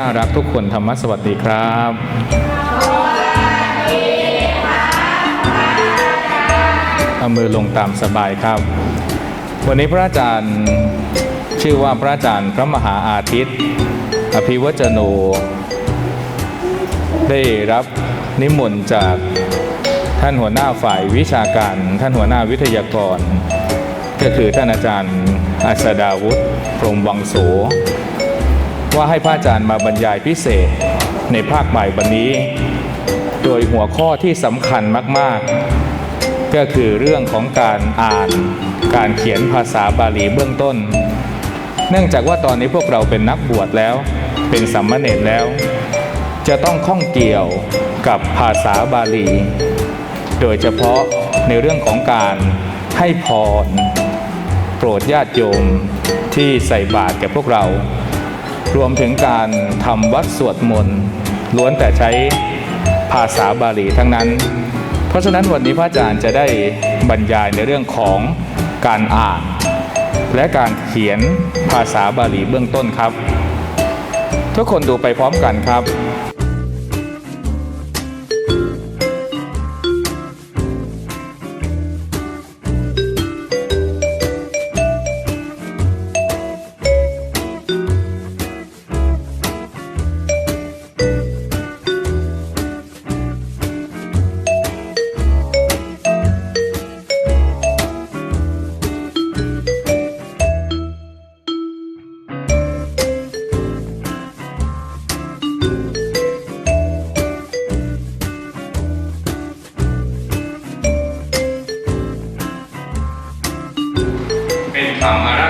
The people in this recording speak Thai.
น่ารักทุกคนธรรมสวัสดีครับเอามือลงตามสบายครับ วันนี้พระอาจารย์ชื่อว่าพระอาจารย์พระมหาอาทิตย์ อภิวัจโน ได้รับนิมนต์จากท่านหัวหน้าฝ่ายวิชาการ ท่านหัวหน้าวิทยากร ก็คือท่านอาจารย์อัศดาวุฒิพรมวังโส ว่าให้พระอาจารย์มาบรรยายพิเศษในภาคบ่ายวันนี้ โดยหัวข้อที่สำคัญมาก ๆ ก็คือเรื่องของการอ่านการเขียนภาษาบาลีเบื้องต้น เนื่องจากว่าตอนนี้พวกเราเป็นนักบวชแล้ว เป็นสัมมเนรแล้ว จะต้องข้องเกี่ยวกับภาษาบาลี โดยเฉพาะในเรื่องของการให้พร โปรดญาติโยมที่ใส่บาตรแก่พวกเรา รวมถึงการทำวัดสวดมนต์ล้วนแต่ใช้ภาษาบาลีทั้งนั้น เพราะฉะนั้นวันนี้พระอาจารย์จะได้บรรยายในเรื่องของการอ่าน และการเขียนภาษาบาลีเบื้องต้นครับ ทุกคนดูไปพร้อมกันครับ เ